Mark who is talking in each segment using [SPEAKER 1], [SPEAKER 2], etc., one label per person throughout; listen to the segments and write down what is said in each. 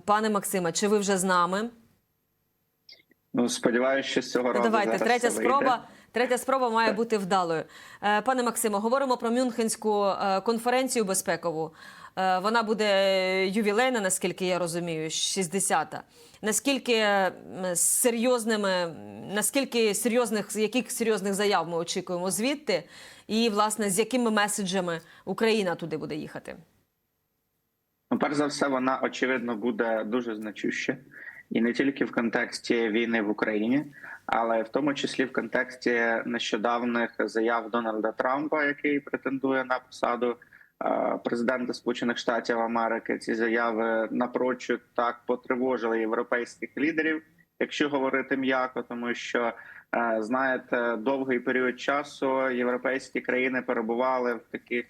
[SPEAKER 1] Пане Максиме, чи ви вже з нами?
[SPEAKER 2] Ну, сподіваюся, що з цього
[SPEAKER 1] Ну,
[SPEAKER 2] разу
[SPEAKER 1] давайте
[SPEAKER 2] зараз
[SPEAKER 1] третя спроба. Третя спроба має бути вдалою. Е, Пане Максимо, говоримо про Мюнхенську е, конференцію безпекову. Е, Вона буде ювілейна, наскільки я розумію, 60-та. Наскільки серйозними, наскільки серйозних, яких серйозних заяв ми очікуємо звідти, і власне з якими меседжами Україна туди буде їхати?
[SPEAKER 2] Ну, перш за все, вона очевидно буде дуже значуща, і не тільки в контексті війни в Україні, але в тому числі в контексті нещодавних заяв Дональда Трампа, який претендує на посаду е, президента Сполучених Штатів Америки. Ці заяви напрочуд так потривожили європейських лідерів, якщо говорити м'яко, тому що е, знаєте, довгий період часу європейські країни перебували в таких.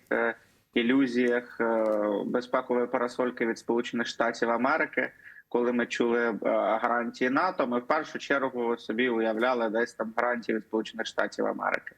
[SPEAKER 2] Ілюзіях е, безпекової парасольки від Сполучених Штатів Америки, коли ми чули е, гарантії НАТО, ми в першу чергу собі уявляли десь там гарантії від Сполучених Штатів Америки.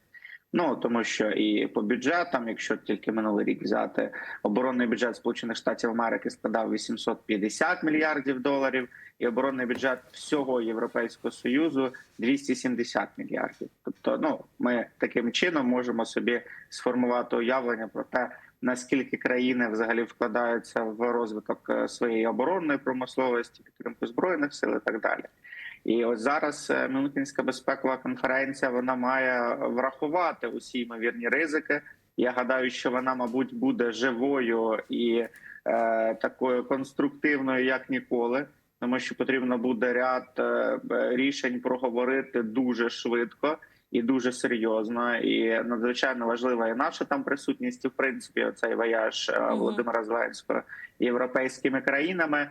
[SPEAKER 2] Ну тому що і по бюджетам, якщо тільки минулий рік взяти оборонний бюджет Сполучених Штатів Америки складав 850 мільярдів доларів, і оборонний бюджет всього Європейського союзу 270 мільярдів. Тобто, ну ми таким чином можемо собі сформувати уявлення про те, наскільки країни взагалі вкладаються в розвиток е, своєї оборонної промисловості, підтримку збройних сил і так далі. І ось зараз е, Мюнхенська безпекова конференція вона має врахувати усі ймовірні ризики. Я гадаю, що вона, мабуть, буде живою і е, такою конструктивною, як ніколи, тому що потрібно буде ряд е, рішень проговорити дуже швидко і дуже серйозно. І надзвичайно важлива і наша там присутність, і в принципі, оцей вояж е. Володимира Зеленського європейськими країнами.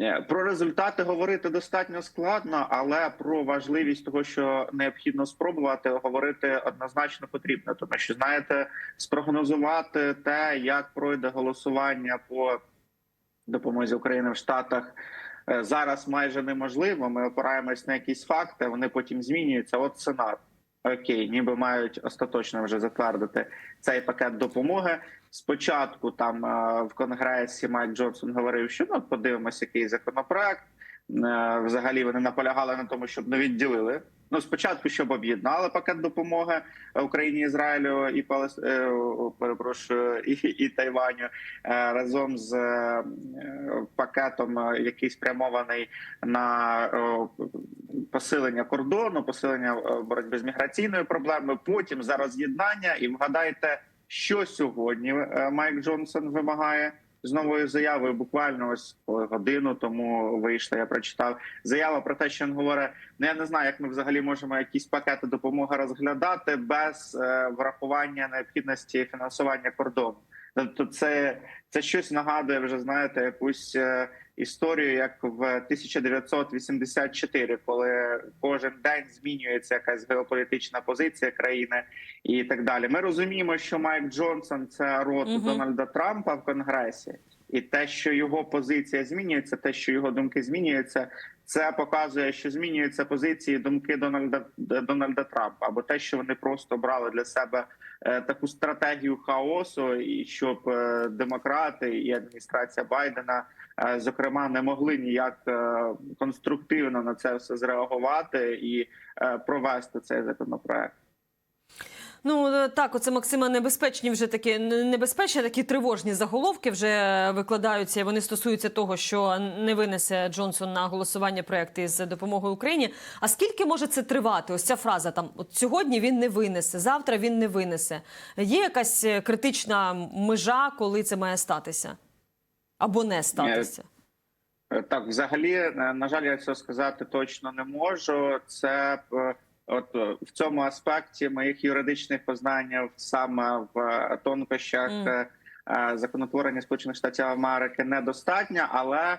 [SPEAKER 2] Е, Про результати говорити достатньо складно, але про важливість того, що необхідно спробувати, говорити однозначно потрібно. Тому що знаєте, спрогнозувати те, як пройде голосування по допомозі України в Штатах. Е, Зараз майже неможливо. Ми опираємось на якісь факти. Вони потім змінюються. От Сенат окей, ніби мають остаточно вже затвердити цей пакет допомоги. Спочатку там е, в конгресі Майк Джонсон говорив, що ну подивимося, який законопроект. Е, Взагалі вони наполягали на тому, щоб не відділили. Ну спочатку, щоб об'єднали пакет допомоги Україні, Ізраїлю і Палес... е, перепрошую і, і Тайваню е, разом з е, пакетом, е, який спрямований на е, посилення кордону, посилення е, боротьби з міграційною проблемою. Потім за роз'єднання, і вгадайте, що сьогодні е, Майк Джонсон вимагає з новою заявою. Буквально ось коли годину тому вийшла. Я прочитав заяву про те, що він говорить: ну я не знаю, як ми взагалі можемо якісь пакети допомоги розглядати без е, врахування необхідності фінансування кордону. Тобто, це, це щось нагадує вже знаєте, якусь е, історію, як в 1984, коли кожен день змінюється якась геополітична позиція країни і так далі. Ми розуміємо, що Майк Джонсон це рот
[SPEAKER 1] Мгм.
[SPEAKER 2] Дональда Трампа в Конгресі, і те, що його позиція змінюється, те, що його думки змінюються, це показує, що змінюються позиції думки Дональда Дональда Трампа, або те, що вони просто брали для себе е, таку стратегію хаосу, і щоб е, демократи і адміністрація Байдена, зокрема, не могли ніяк е, конструктивно на це все зреагувати і е, провести цей законопроект.
[SPEAKER 1] Ну е, так, оце Максима небезпечні вже такі небезпечні, такі тривожні заголовки вже викладаються. Вони стосуються того, що не винесе Джонсон на голосування проекти з допомогою Україні. А скільки може це тривати? Ось ця фраза там от сьогодні він не винесе, завтра він не винесе. Є якась е, критична межа, коли це має статися або не статися?
[SPEAKER 2] Е, Так, взагалі, е, на жаль, я цього сказати точно не можу. Це е, от в цьому аспекті моїх юридичних познань саме в тонкощах е, законотворення Сполучених Штатів Америки недостатньо, але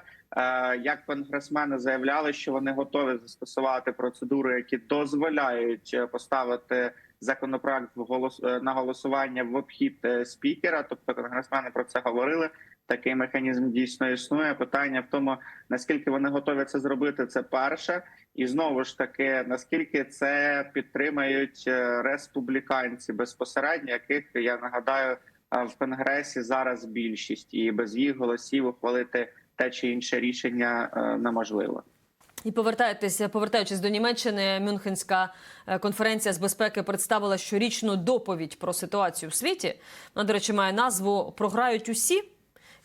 [SPEAKER 2] як конгресмени заявляли, що вони готові застосувати процедури, які дозволяють поставити законопроект в голос на голосування в обхід спікера. Тобто конгресмени про це говорили. Такий механізм дійсно існує. Питання в тому, наскільки вони готові це зробити, це перше, і знову ж таки, наскільки це підтримають е, республіканці безпосередньо, яких я нагадаю е, в конгресі зараз більшість, і без їх голосів ухвалити те чи інше рішення е, неможливо.
[SPEAKER 1] І повертаєтеся, повертаючись до Німеччини, Мюнхенська конференція з безпеки представила щорічну доповідь про ситуацію в світі. Вона, до речі, має назву Програють усі.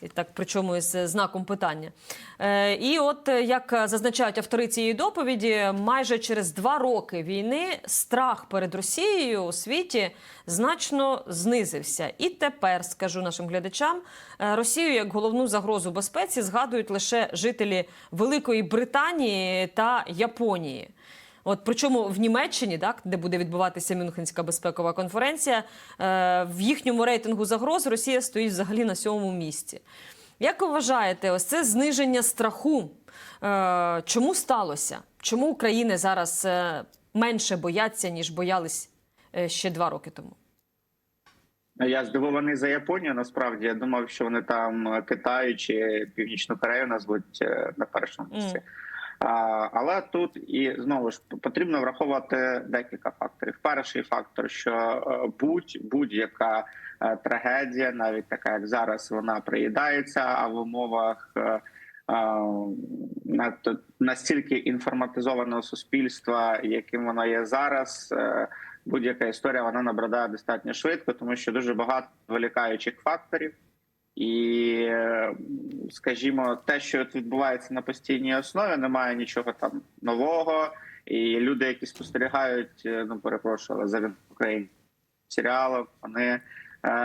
[SPEAKER 1] Так, причому із знаком питання. Е, і от е, як зазначають автори цієї доповіді, майже через два роки війни страх перед Росією у світі значно знизився. І тепер скажу нашим глядачам: е, Росію як головну загрозу безпеці згадують лише жителі Великої Британії та Японії. От причому в Німеччині, так де буде відбуватися Мюнхенська безпекова конференція, е, в їхньому рейтингу загроз Росія стоїть взагалі на сьомому місці. Як ви вважаєте, ось це зниження страху? Е, чому сталося? Чому України зараз е, менше бояться, ніж боялись е, ще два роки тому?
[SPEAKER 2] Я здивований за Японію. Насправді я думав, що вони там е, Китай чи Північну Корею назвуть на першому місці.
[SPEAKER 1] Мгм.
[SPEAKER 2] Але тут і знову ж потрібно враховувати декілька факторів. Перший фактор, що е, будь будь-яка е, трагедія, навіть така як зараз, вона приїдається, а в умовах. е, настільки інформатизованого суспільства, яким воно є зараз, будь-яка історія вона набридає достатньо швидко, тому що дуже багато вилікаючих факторів. І, скажімо, те, що відбувається на постійній основі, немає нічого там нового. І люди, які спостерігають, е, ну перепрошую, за Україну серіалом, вони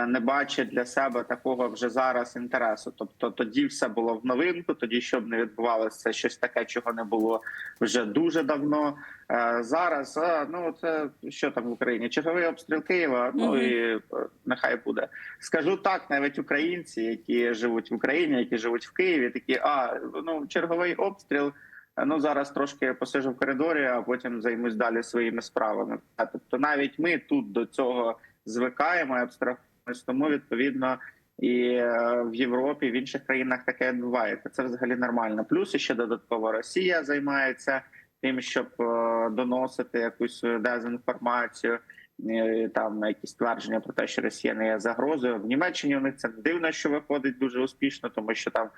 [SPEAKER 2] не бачать для себе такого вже зараз інтересу. Тобто тоді все було в новинку, тоді щоб не відбувалося щось таке, чого не було вже дуже давно. Е, Зараз ну це що там в Україні? Черговий обстріл Києва. Ну і е, нехай буде. Скажу так, навіть українці, які живуть в Україні, які живуть в Києві, такі а ну черговий обстріл. е, Ну зараз трошки посижу в коридорі, а потім займусь далі своїми справами. Тобто, навіть ми тут до цього звикаємо і абстрахуємось, тому відповідно і е, в Європі, в інших країнах таке відбувається. Це взагалі нормально. Плюс ще додатково Росія займається тим, щоб е, доносити якусь свою дезінформацію. е, Там якісь твердження про те, що Росія не є загрозою в Німеччині. У них це дивно, що виходить дуже успішно, тому що там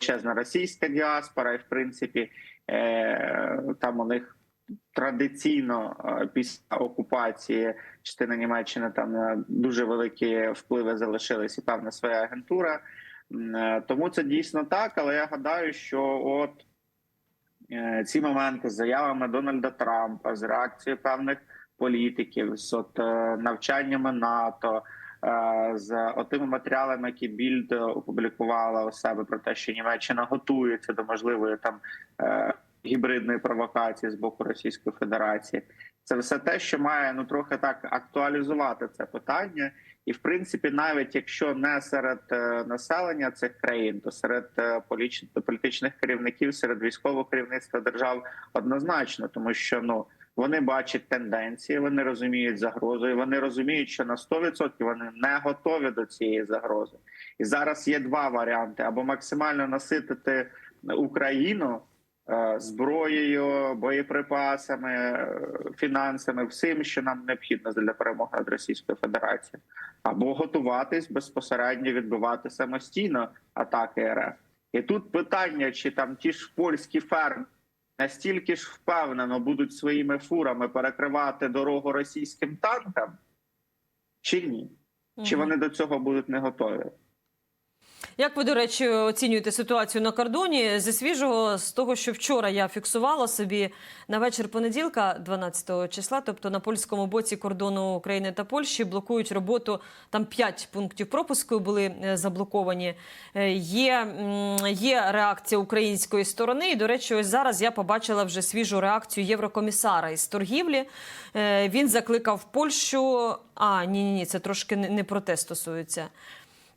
[SPEAKER 2] величезна російська діаспора, і в принципі е, там у них традиційно е, після окупації частини Німеччини там е, дуже великі впливи залишились і певна своя агентура. Е, Тому це дійсно так. Але я гадаю, що от ці моменти з заявами Дональда Трампа, з реакцією певних політиків, з от навчаннями НАТО. З отими матеріалами, які Більд опублікувала у себе про те, що Німеччина готується до можливої там гібридної провокації з боку Російської Федерації, це все те, що має ну трохи так актуалізувати це питання, і в принципі, навіть якщо не серед е, населення цих країн, то серед е, політичних керівників, серед військового керівництва держав однозначно, тому що ну вони бачать тенденції, вони розуміють загрозу, і вони розуміють, що на 100% вони не готові до цієї загрози. І зараз є два варіанти: або максимально наситити Україну зброєю, боєприпасами, е, фінансами, всім, що нам необхідно для перемоги над Російською Федерацією, або готуватись безпосередньо відбивати самостійно атаки РФ. І тут питання, чи там ті ж польські ферми настільки ж впевнено будуть своїми фурами перекривати дорогу російським танкам, чи ні? Чи вони до цього будуть не готові?
[SPEAKER 1] Як ви, до речі, оцінюєте ситуацію на кордоні зі свіжого з того, що вчора я фіксувала собі на вечір понеділка, 12 числа, тобто на польському боці кордону України та Польщі блокують роботу. Там 5 пунктів пропуску були е, заблоковані. Е, Є, є реакція української сторони. І, до речі, ось зараз я побачила вже свіжу реакцію єврокомісара із торгівлі. Е, Він закликав Польщу. А ні, ні, ні, це трошки не про те стосується.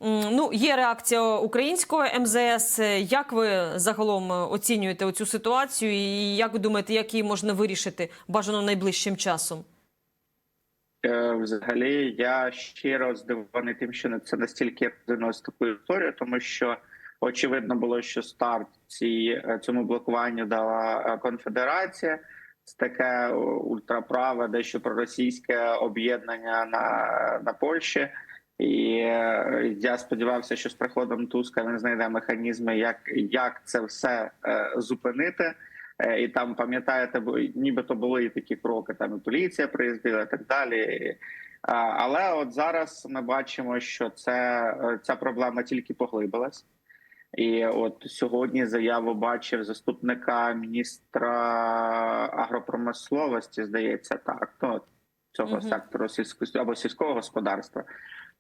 [SPEAKER 1] Ну, є реакція українського МЗС. Як ви загалом оцінюєте оцю ситуацію, і як ви думаєте, як її можна вирішити бажано найближчим часом?
[SPEAKER 2] Е, Взагалі, я щиро здивований тим, що це настільки розвинулося таку історію, тому що очевидно було, що старт цій, е, цьому блокуванню дала е, конфедерація. Це таке ультраправе, дещо проросійське об'єднання на, на Польщі. І е, я сподівався, що з приходом Туска він знайде механізми, як, як це все е, зупинити. Е, І там пам'ятаєте, нібито були і такі кроки. Там і поліція приїздила, і так далі. А, Але от зараз ми бачимо, що це е, ця проблема тільки поглибилась. І от сьогодні заяву бачив заступника міністра агропромисловості, здається, так ну, цього
[SPEAKER 1] Мгм.
[SPEAKER 2] сектору сільського або сільського господарства.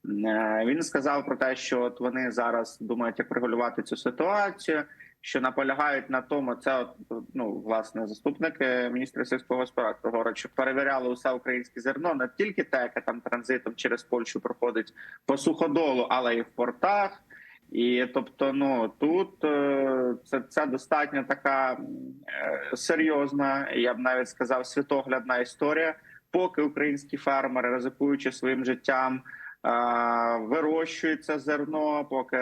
[SPEAKER 2] Е, Він сказав про те, що от вони зараз думають, як регулювати цю ситуацію, що наполягають на тому, це от, ну власне заступник е, міністра сільського господарства говорить, що перевіряли усе українське зерно, не тільки те, яке там транзитом через Польщу проходить по суходолу, але і в портах. І тобто, ну тут е, це, це достатньо така е, серйозна, я б навіть сказав, світоглядна історія. Поки українські фермери, ризикуючи своїм життям, е, вирощують це зерно, поки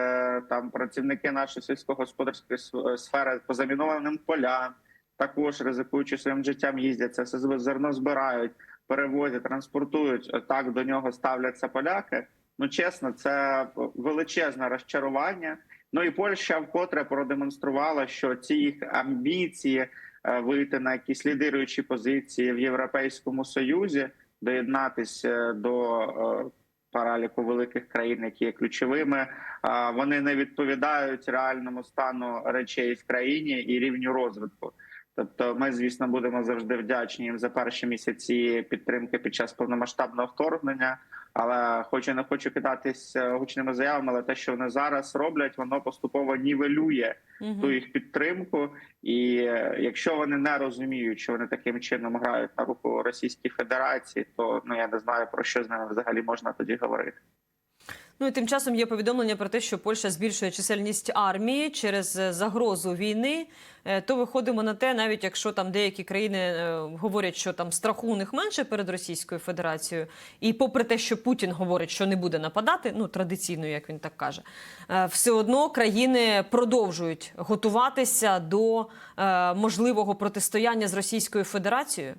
[SPEAKER 2] там працівники нашої сільськогосподарської сфери по замінованим полям, також ризикуючи своїм життям, їздять це все зерно збирають, перевозять, транспортують. Так до нього ставляться поляки. Ну чесно, це величезне розчарування. Ну і Польща вкотре продемонструвала, що ці їх амбіції е, вийти на якісь лідируючі позиції в Європейському Союзі, доєднатися до е, переліку великих країн, які є ключовими. Вони не відповідають реальному стану речей в країні і рівню розвитку. Тобто, ми, звісно, будемо завжди вдячні їм за перші місяці підтримки під час повномасштабного вторгнення. Але хочу не хочу кидатись гучними заявами, але те, що вони зараз роблять, воно поступово нівелює
[SPEAKER 1] Мгм.
[SPEAKER 2] ту їх підтримку. І е, якщо вони не розуміють, що вони таким чином грають на руку Російській Федерації, то ну я не знаю про що з ними взагалі можна тоді говорити.
[SPEAKER 1] Ну і тим часом є повідомлення про те, що Польща збільшує чисельність армії через е, загрозу війни. Е, То виходимо на те, навіть якщо там деякі країни е, говорять, що там страху у них менше перед Російською Федерацією, і попри те, що Путін говорить, що не буде нападати, ну традиційно, як він так каже, все одно країни продовжують готуватися до можливого протистояння з Російською Федерацією.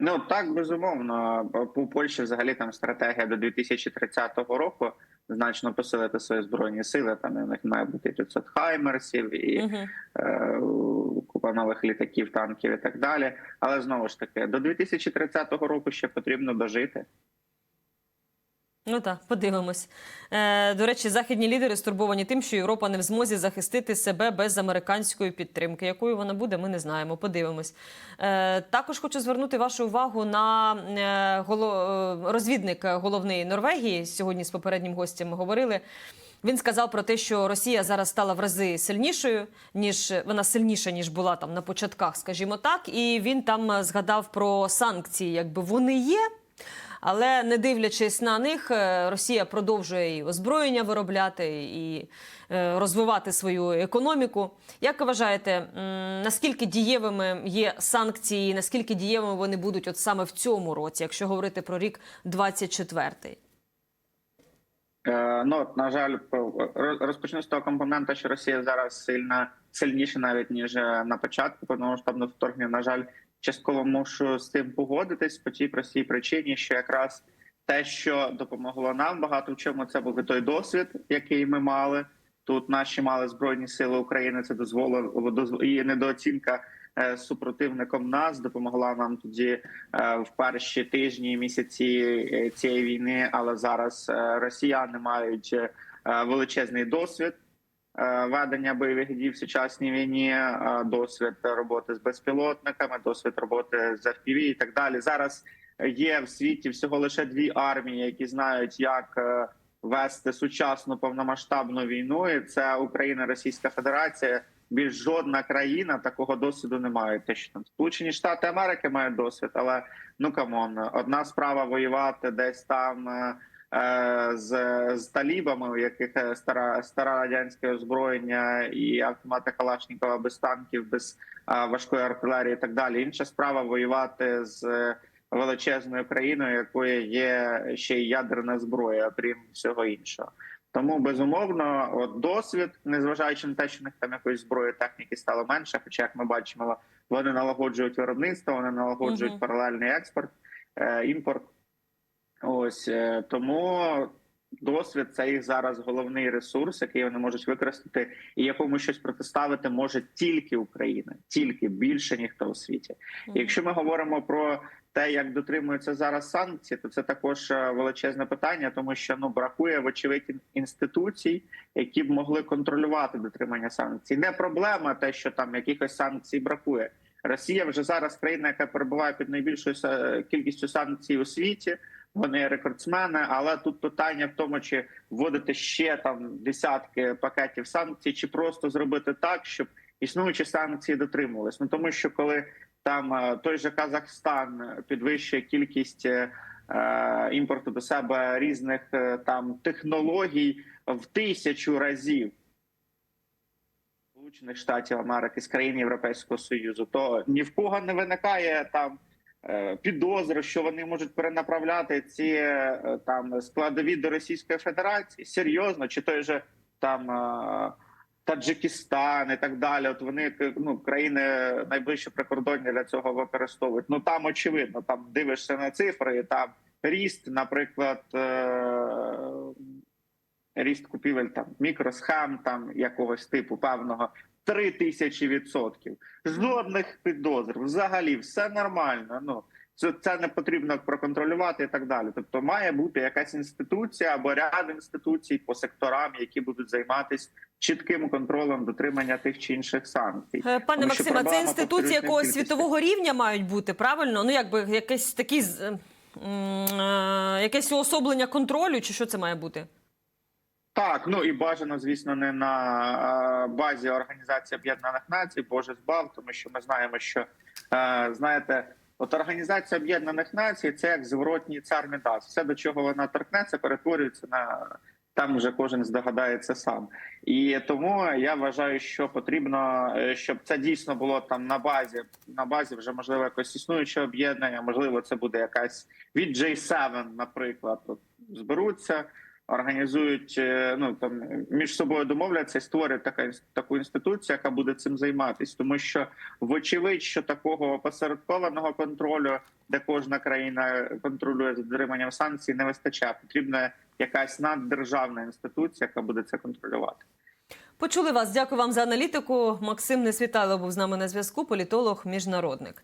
[SPEAKER 2] Ну так безумовно. У Польщі взагалі там стратегія до 2030 року значно посилити свої збройні сили. Там у них має бути 500 хаймерсів і
[SPEAKER 1] Угу.
[SPEAKER 2] е, купа нових літаків, танків і так далі. Але знову ж таки, до 2030 року ще потрібно дожити.
[SPEAKER 1] Ну так, подивимось. Е, до речі, західні лідери стурбовані тим, що Європа не в змозі захистити себе без американської підтримки. Якою вона буде, ми не знаємо. Подивимось. Е, також хочу звернути вашу увагу на е, е, розвідник головний Норвегії. Сьогодні з попереднім гостем ми говорили. Він сказав про те, що Росія зараз стала в рази сильнішою, ніж вона сильніша, ніж була там на початках, скажімо так. І він там е, згадав про санкції, якби вони є. Але не дивлячись на них, е, Росія продовжує і озброєння виробляти і е, розвивати свою економіку. Як вважаєте, наскільки дієвими є санкції, наскільки дієвими вони будуть от саме в цьому році, якщо говорити про рік 24-й?
[SPEAKER 2] Е, ну на жаль, роз- розпочну з того компонента, що Росія зараз сильна сильніша навіть ніж на початку повномасштабного вторгнення. На жаль, частково мушу з тим погодитись по тій простій причині, що якраз те, що допомогло нам багато в чому, це був той досвід, який ми мали. Тут наші мали збройні сили України. Це дозволило доз- і недооцінка е, супротивником нас допомогла нам тоді е, в перші тижні місяці е, цієї війни. Але зараз росіяни мають величезний досвід ведення бойових дій в сучасній війні, е, досвід роботи з безпілотниками, досвід роботи з FPV і так далі. Зараз є в світі всього лише дві армії, які знають, як е, вести сучасну повномасштабну війну. І це Україна, Російська Федерація. Більш жодна країна такого досвіду не має. Те, що там Сполучені Штати Америки мають досвід, але ну камон, одна справа воювати десь там. Е, е, З, з талібами, у яких е, стара стара радянське озброєння і автомати Калашникова без танків, без а, важкої артилерії, і так далі. Інша справа воювати з е, величезною країною, якої є ще й ядерна зброя, окрім всього іншого. Тому безумовно, от досвід, незважаючи на те, що в них там якоїсь зброї техніки стало менше. Хоча, як ми бачимо, вони налагоджують виробництво, вони налагоджують
[SPEAKER 1] Мгм.
[SPEAKER 2] паралельний експорт, е, імпорт. Ось е, тому досвід це їх зараз головний ресурс, який вони можуть використати, і якому щось протиставити може тільки Україна, тільки більше ніхто у світі. І Якщо ми говоримо про те, як дотримуються зараз санкції, то це також е, величезне питання, тому що ну бракує вочевидь інституцій, які б могли контролювати дотримання санкцій. Не проблема, те, що там якихось санкцій бракує. Росія вже зараз країна, яка перебуває під найбільшою кількістю санкцій у світі. Вони рекордсмени, але тут питання в тому, чи вводити ще там десятки пакетів санкцій, чи просто зробити так, щоб існуючі санкції дотримувались. Ну тому що коли там е, той же Казахстан підвищує кількість е, е, імпорту до себе різних е, там технологій в тисячу разів. Сполучених Штатів Америки з країн Європейського Союзу, то ні в кого не виникає там підозри, що вони можуть перенаправляти ці е, там складові до Російської Федерації. Серйозно, чи той же там е, Таджикистан і так далі. От вони ну країни найближче прикордоння для цього використовують. Ну там очевидно, там дивишся на цифри, і там ріст, наприклад. Е, Ріст купівель там мікросхем, там якогось типу певного три тисячі відсотків. Жодних підозр, взагалі, все нормально. Ну це, це не потрібно проконтролювати і так далі. Тобто, має бути якась інституція або ряд інституцій по секторам, які будуть займатися чітким контролем дотримання тих чи інших санкцій.
[SPEAKER 1] Е, Пане
[SPEAKER 2] Тому що
[SPEAKER 1] Максиме, це
[SPEAKER 2] проблема,
[SPEAKER 1] інституції якогось
[SPEAKER 2] тільки
[SPEAKER 1] світового рівня мають бути, правильно? Ну, якби якесь такі е, якесь уособлення контролю, чи що це має бути?
[SPEAKER 2] Так, ну і бажано, звісно, не на е, базі Організації Об'єднаних Націй, Боже збав, тому що ми знаємо, що е, знаєте, от Організація Об'єднаних Націй це як зворотній цар Мідас. Все, до чого вона торкнеться, перетворюється на там вже кожен здогадається сам. І тому я вважаю, що потрібно, е, щоб це дійсно було там на базі, на базі вже можливо якось існуюче об'єднання, можливо, це буде якась від J7, наприклад, от, зберуться організують е, ну там між собою домовляться і створюють така таку інституцію, яка буде цим займатися, тому що вочевидь, що такого опосередкованого контролю, де кожна країна контролює за дотриманням санкцій, не вистачає. Потрібна якась наддержавна інституція, яка буде це контролювати.
[SPEAKER 1] Почули вас. Дякую вам за аналітику. Максим Несвітайло був з нами на зв'язку. Політолог, міжнародник.